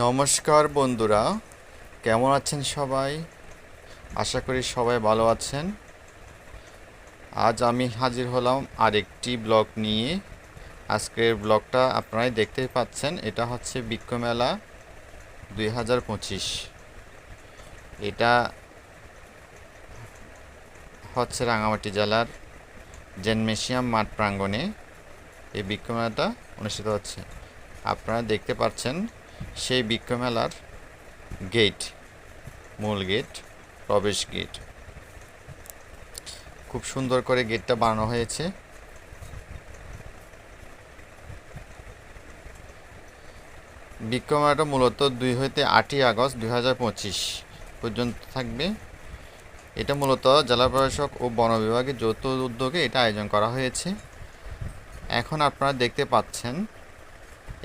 নমস্কার বন্ধুরা, কেমন আছেন সবাই? আশা করি সবাই ভালো আছেন। আজ আমি হাজির হলাম আরেকটি ব্লগ নিয়ে। আজকের ব্লগটা আপনারাই দেখতেই পাচ্ছেন, এটা হচ্ছে বৃক্ষ মেলা দুই হাজার পঁচিশ। এটা হচ্ছে রাঙামাটি জেলার জেনমেশিয়াম মাঠ প্রাঙ্গণে এই বৃক্ষ মেলাটা অনুষ্ঠিত হচ্ছে। আপনারা দেখতে পাচ্ছেন সেই বৃক্ষ মেলার গেট মূল গেট প্রবেশ গেট খুব সুন্দর করে গেটটা বানানো হয়েছে। বৃক্ষ মেলাটা মূলত দুই হইতে আটই আগস্ট দুই হাজার পঁচিশ পর্যন্ত থাকবে। এটা মূলত জেলা প্রশাসক ও বন বিভাগের যৌথ উদ্যোগে এটা আয়োজন করা হয়েছে। এখন আপনারা দেখতে পাচ্ছেন,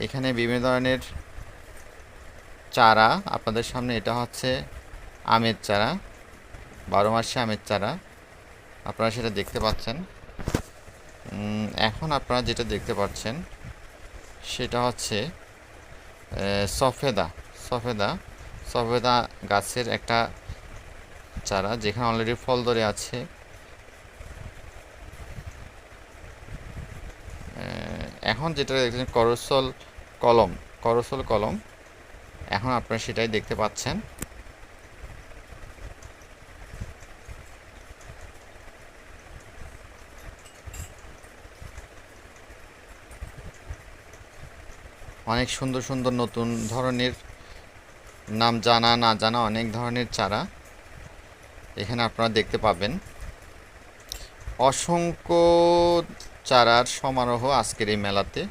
এখানে বিভিন্ন ধরনের চারা, আপনাদের সামনে এটা হচ্ছে আমের চারা, বারো মাসে আমের চারা। আপনারা সেটা দেখতে পাচ্ছেন। এখন আপনারা যেটা দেখতে পাচ্ছেন, সেটা হচ্ছে সফেদা সফেদা সফেদা গাছের একটা চারা, যেখানে অলরেডি ফল ধরে আছে। এখন যেটা দেখছেন, করসল কলম করসল কলম। এখন আপনারা সেটাই দেখতে পাচ্ছেন। অনেক সুন্দর সুন্দর নতুন ধরনের নাম জানা, না জানা অনেক ধরনের চারা এখানে আপনারা দেখতে পাবেন। অসংখ্য চারার সমারোহ আজকের এই মেলাতে।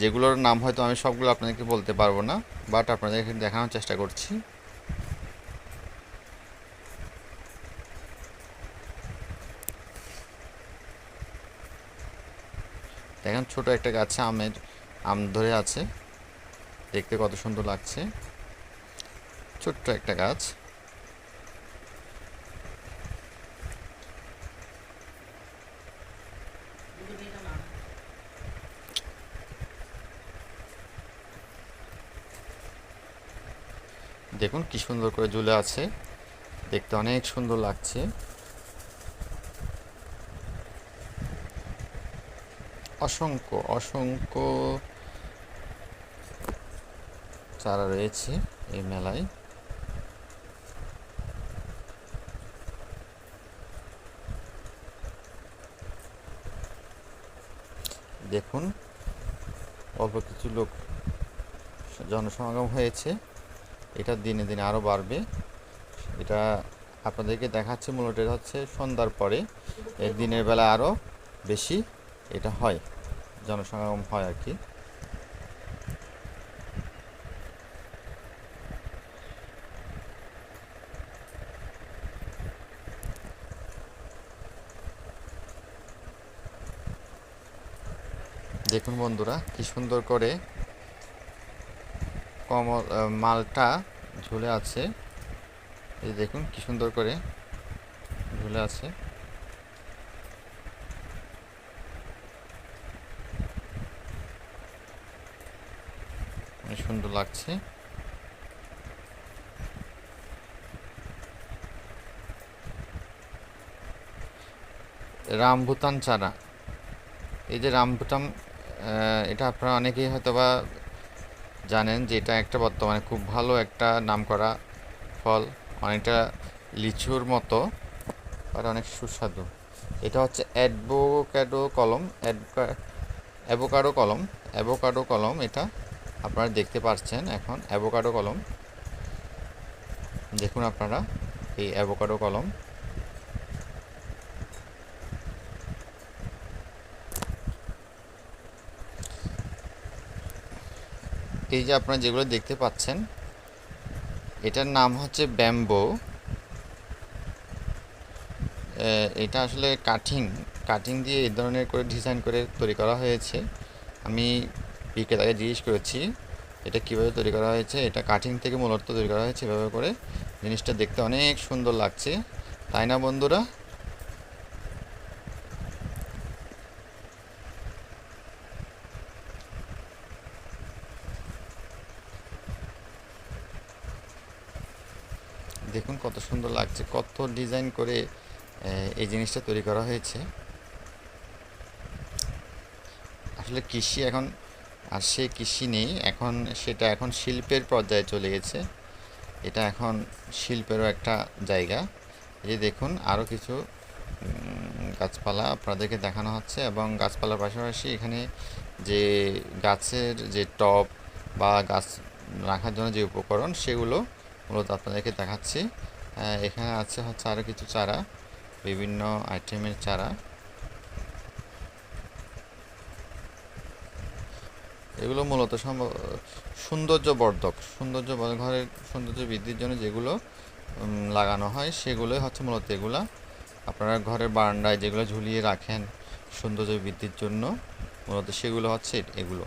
যেগুলোর নাম হয়তো আমি সবগুলো আপনাদেরকে বলতে পারব না বাট আপনাদেরকে দেখানোর চেষ্টা করছি। দেখেন ছোট একটা গাছে আমের, আম ধরে আছে। দেখতে কত সুন্দর লাগছে। ছোট্ট একটা গাছ। দেখুন কি সুন্দর করে ঝুলে আছে। দেখতে অনেক সুন্দর লাগছে। অসংখ্য অসংখ্য চারা রয়েছে এই মেলায়। দেখুন, অল্প কিছু লোক জনসমাগম হয়েছে। এটা দিনে দিনে আরও বাড়বে। এটা আপনাদেরকে দেখাচ্ছে, মূলত এটা হচ্ছে সন্ধ্যার পরে। এর দিনের বেলা আরও বেশি এটা হয়, জনসমাগম হয় আর কি। দেখুন বন্ধুরা, কি সুন্দর করে কমল মালটা ঝুলে আছে। এই দেখুন কি সুন্দর করে ঝুলে আছে। সুন্দর লাগছে। রামভুতান চারা। এই যে রামভুটান আহ, এটা আপনারা অনেকেই হয়তো বা জানেন যে এটা একটা বর্তমানে খুব ভালো একটা নামকরা ফল। অনেকটা লিচুর মতো, আর অনেক সুস্বাদু। এটা হচ্ছে অ্যাডভোক্যাডো কলম অ্যাভোকাডো কলম। অ্যাভোকাডো কলম এটা আপনারা দেখতে পাচ্ছেন এখন, অ্যাভোকাডো কলম। দেখুন আপনারা, এই অ্যাভোকাডো কলম। এই যে আপনারা যেগুলো দেখতে পাচ্ছেন, এটার নাম হচ্ছে ব্যাম্বো। এটা আসলে কাটিং কাটিং দিয়ে এই ধরনের করে ডিজাইন করে তৈরি করা হয়েছে। আমি বিক্রেতাকে জিজ্ঞেস করেছি, এটা কীভাবে তৈরি করা হয়েছে? এটা কাটিং থেকে মূলত তৈরি করা হয়েছে এভাবে করে। জিনিসটা দেখতে অনেক সুন্দর লাগছে। তাই না বন্ধুরা দেখুন কত সুন্দর লাগছে। কত ডিজাইন করে এই জিনিসটা তৈরি করা হয়েছে। আসলে কৃষি এখন, আর সে কৃষি নেই। এখন সেটা এখন শিল্পের পর্যায়ে চলে গেছে। এটা এখন শিল্পেরও একটা জায়গা। এই দেখুন, আরও কিছু গাছপালা আপনাদেরকে দেখানো হচ্ছে এবং গাছপালার পাশাপাশি এখানে যে গাছের যে টব বা গাছ রাখার জন্য যে উপকরণ, সেগুলো মূলত আপনাদেরকে দেখাচ্ছি। এখানে আছে হচ্ছে আরও কিছু চারা, বিভিন্ন আইটেমের চারা। এগুলো মূলত সৌন্দর্য বর্ধক সৌন্দর্য ঘরের সৌন্দর্য বৃদ্ধির জন্য যেগুলো লাগানো হয়, সেগুলোই হচ্ছে মূলত এগুলা। আপনারা ঘরের বারান্দায় যেগুলো ঝুলিয়ে রাখেন সৌন্দর্য বৃদ্ধির জন্য, মূলত সেগুলো হচ্ছে এগুলো।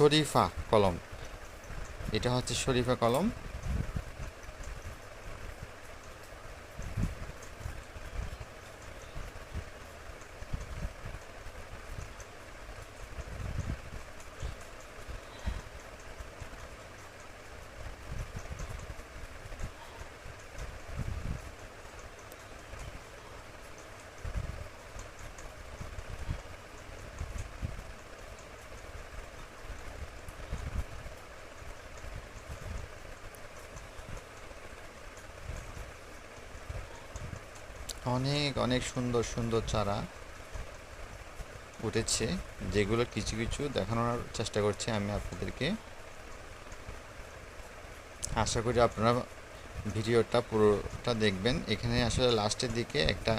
শরীফা কলম। এটা হচ্ছে শরীফা কলম। অনেক অনেক সুন্দর সুন্দর চারা উঠেছে, যেগুলো কিছু কিছু দেখানোর চেষ্টা করছি আমি আপনাদেরকে। আশা করি আপনারা ভিডিওটা পুরোটা দেখবেন। এখানে আসলে লাস্টের দিকে একটা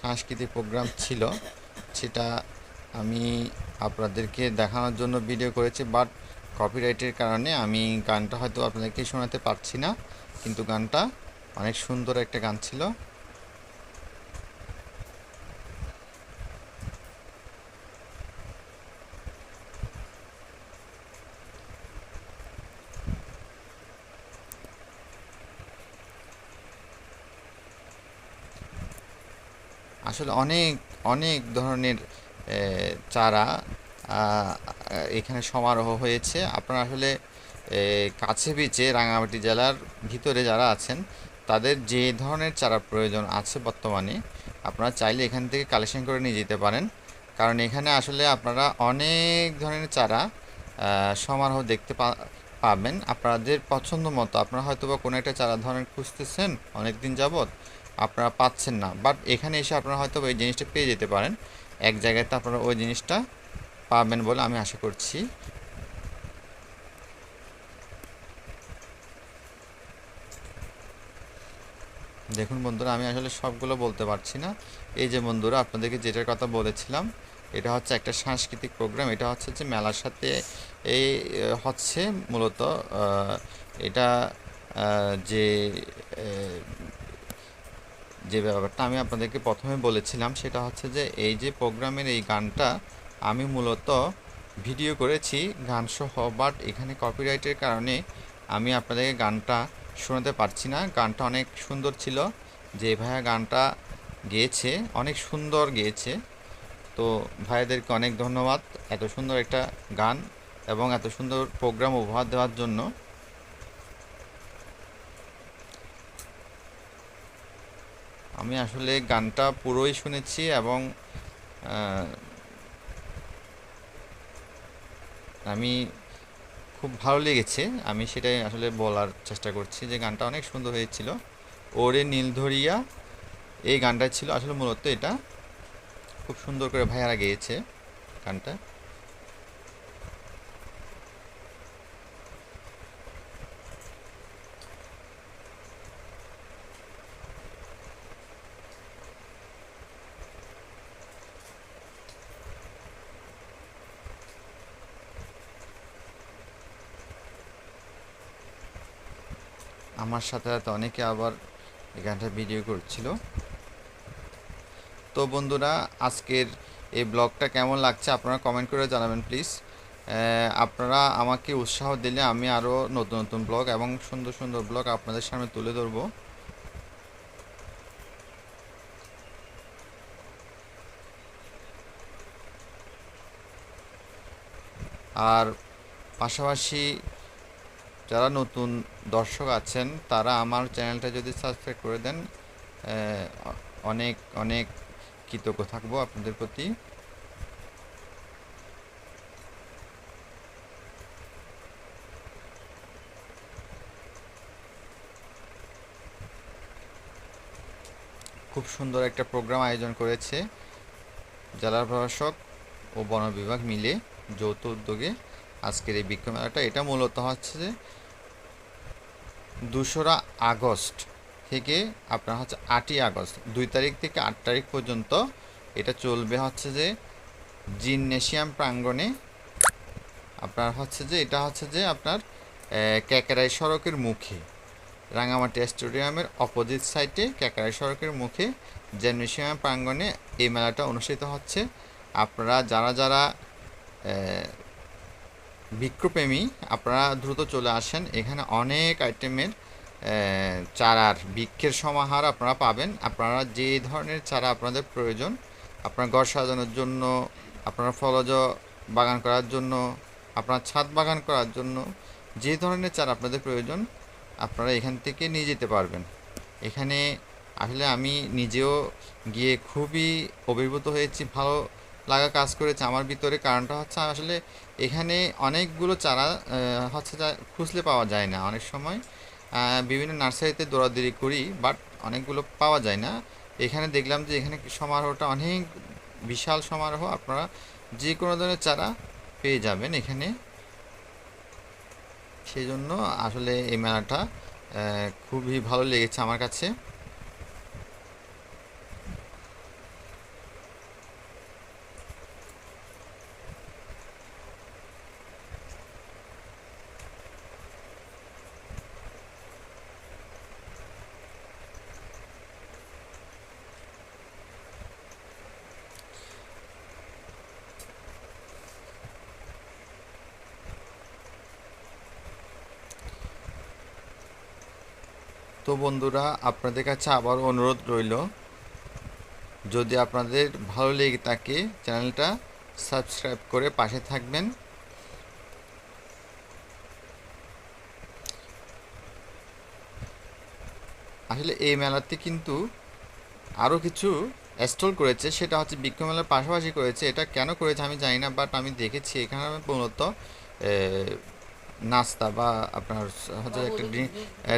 সাংস্কৃতিক প্রোগ্রাম ছিল, সেটা আমি আপনাদেরকে দেখানোর জন্য ভিডিও করেছি, বাট কপিরাইটের কারণে আমি গানটা হয়তো আপনাদেরকে শোনাতে পারছি না, কিন্তু গানটা অনেক সুন্দর একটা গান ছিল। আসলে অনেক অনেক ধরনের চারা এখানে সমারোহ হয়েছে। আপনারা আসলে কাছে পিছে রাঙামাটি জেলার ভিতরে যারা আছেন, তাদের যে ধরনের চারা প্রয়োজন আছে বর্তমানে, আপনারা চাইলে এখান থেকে কালেকশন করে নিয়ে যেতে পারেন। কারণ এখানে আসলে আপনারা অনেক ধরনের চারা সমারোহ দেখতে পাবেন। আপনাদের পছন্দ মতো, আপনারা হয়তো বা কোনো একটা চারা ধরনের খুঁজতেছেন অনেক দিন যাবত আপনারা পাচ্ছেন না। বাট এখানে এসে আপনারা হয়তো ওই জিনিসটা পেয়ে যেতে পারেন। এক জায়গাতে আপনারা ওই জিনিসটা পাবেন বলে আমি আশা করছি। দেখুন বন্ধুরা, আমি আসলে সবগুলো বলতে পারছি না। এই যে বন্ধুরা, আপনাদেরকে যেটার কথা বলেছিলাম, এটা হচ্ছে একটা সাংস্কৃতিক প্রোগ্রাম। এটা হচ্ছে যে মেলার সাথে এই হচ্ছে মূলত এটা যে যে ব্যাপারটা আমি আপনাদেরকে প্রথমে বলেছিলাম, সেটা হচ্ছে যে এই যে প্রোগ্রামের এই গানটা আমি মূলত ভিডিও করেছি, গান সহ বাট এখানে কপিরাইটের কারণে আমি আপনাদেরকে গানটা শোনাতে পারছি না। গানটা অনেক সুন্দর ছিল, যে ভাইয়া গানটা গেয়েছে, অনেক সুন্দর গেয়েছে। তো ভাইয়াদেরকে অনেক ধন্যবাদ, এত সুন্দর একটা গান এবং এত সুন্দর প্রোগ্রাম উপহার দেওয়ার জন্য। আমি আসলে গানটা পুরোই শুনেছি এবং আমি খুব ভালো লেগেছে। আমি সেটাই আসলে বলার চেষ্টা করছি যে গানটা অনেক সুন্দর হয়েছিল। ওরে নীলধরিয়া, এই গানটা ছিল আসলে মূলত এটা। খুব সুন্দর করে ভাইয়ারা গেয়েছে গানটা। আমার সাথে সাথে অনেকে আবার এই গানটা ভিডিও করছিল। তো বন্ধুরা, আজকের এই ব্লগটা কেমন লাগছে আপনারা কমেন্ট করে জানাবেন প্লিজ আপনারা আমাকে উৎসাহ দিলে আমি আরও নতুন নতুন ব্লগ এবং সুন্দর সুন্দর ব্লগ আপনাদের সামনে তুলে ধরবো। আর পাশাপাশি যারা নতুন দর্শক আছেন, তারা আমার চ্যানেলটা যদি সাবস্ক্রাইব করে দেন অনেক অনেক কৃতজ্ঞ থাকব আপনাদের প্রতি। খুব সুন্দর একটা প্রোগ্রাম আয়োজন করেছে। জেলা প্রশাসক ও বন বিভাগ মিলে যৌথ উদ্যোগে আজকের এই বৃক্ষ মেলাটা, এটা মূলত হচ্ছে যে দুশোরা আগস্ট থেকে আপনার হচ্ছে আটই আগস্ট, দুই তারিখ থেকে আট তারিখ পর্যন্ত এটা চলবে হচ্ছে যে জিমনেশিয়াম প্রাঙ্গণে। আপনার হচ্ছে যে, এটা হচ্ছে যে আপনার ক্যাকেরাই সড়কের মুখে, রাঙামাটি স্টেডিয়ামের অপোজিট সাইডে ক্যাকারাই সড়কের মুখে জিমনেশিয়াম প্রাঙ্গণে এই মেলাটা অনুষ্ঠিত হচ্ছে। আপনারা যারা যারা বৃক্ষপ্রেমী আপনারা দ্রুত চলে আসেন। এখানে অনেক আইটেমের চারার বৃক্ষের সমাহার আপনারা পাবেন। আপনারা যে ধরনের চারা আপনাদের প্রয়োজন, আপনার ঘর সাজানোর জন্য, আপনার ফলজ বাগান করার জন্য, আপনার ছাদ বাগান করার জন্য, যে ধরনের চারা আপনাদের প্রয়োজন, আপনারা এখান থেকে নিয়ে যেতে পারবেন। এখানে আসলে আমি নিজেও গিয়ে খুবই অভিভূত হয়েছি, ভালো লাগা কাজ করেছে। আমার ভিতরে কারণটা হচ্ছে আসলে এখানে অনেকগুলো চারা হচ্ছে যা খুঁজলে পাওয়া যায় না অনেক সময়। বিভিন্ন নার্সারিতে দৌড়াদৌড়ি করি, বাট অনেকগুলো পাওয়া যায় না। এখানে দেখলাম যে এখানে সমারোহটা অনেক বিশাল সমারোহ, আপনারা যে কোনো ধরনের চারা পেয়ে যাবেন এখানে। সেই জন্য আসলে এই মেলাটা খুবই ভালো লেগেছে আমার কাছে। তো বন্ধুরা, আপনাদের কাছে আবার অনুরোধ রইল, যদি আপনাদের ভালো লেগে থাকে চ্যানেলটা সাবস্ক্রাইব করে পাশে থাকবেন। আসলে এই মেলাতে কিন্তু আরও কিছু স্টল করেছে, সেটা হচ্ছে বৃক্ষ মেলার পাশাপাশি করেছে। এটা কেন করেছে আমি জানি না বাট আমি দেখেছি এখানে মূলত নাস্তা বা আপনার হচ্ছে একটা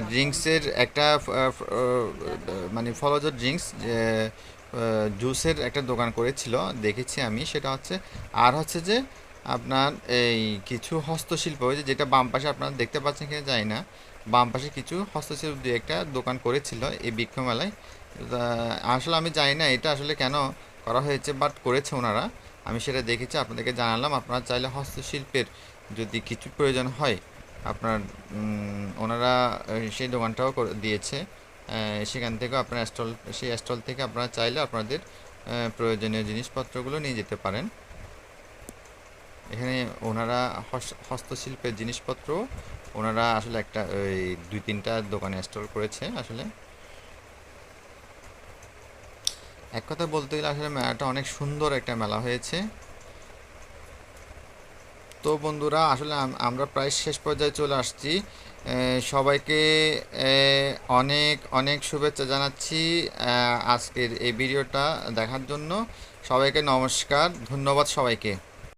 ড্রিঙ্কসের একটা মানে ফলজ ড্রিঙ্কস যে জুসের একটা দোকান করেছিল দেখেছি আমি সেটা হচ্ছে আর হচ্ছে যে আপনার এই কিছু হস্তশিল্প যেটা বাম পাশে আপনারা দেখতে পাচ্ছেন কিনা জানি না বাম পাশে কিছু হস্তশিল্প দিয়ে একটা দোকান করেছিল এই বৃক্ষমেলায়। আসলে আমি জানি না এটা আসলে কেন করা হয়েছে বাট করেছে ওনারা। আমি সেটা দেখেছি আপনাদেরকে জানালাম আপনারা চাইলে হস্তশিল্পের যদি কিছু প্রয়োজন হয়, আপনার ওনারা সেই দোকানটাও দিয়েছে। সেখান থেকেও আপনার স্টল, সেই স্টল থেকে আপনারা চাইলে আপনাদের প্রয়োজনীয় জিনিসপত্রগুলো নিয়ে যেতে পারেন। এখানে ওনারা হস- হস্তশিল্পের জিনিসপত্র ওনারা আসলে একটা, ওই দুই তিনটা দোকানে স্টল করেছে আসলে। এক কথা বলতে গেলে আসলে মেলাটা অনেক সুন্দর একটা মেলা হয়েছে। তো বন্ধুরা, আসলে আমরা প্রায় শেষ পর্যায়ে চলে আসছি। সবাইকে অনেক অনেক শুভেচ্ছা জানাচ্ছি আজকের এই ভিডিওটা দেখার জন্য। সবাইকে নমস্কার, ধন্যবাদ সবাইকে।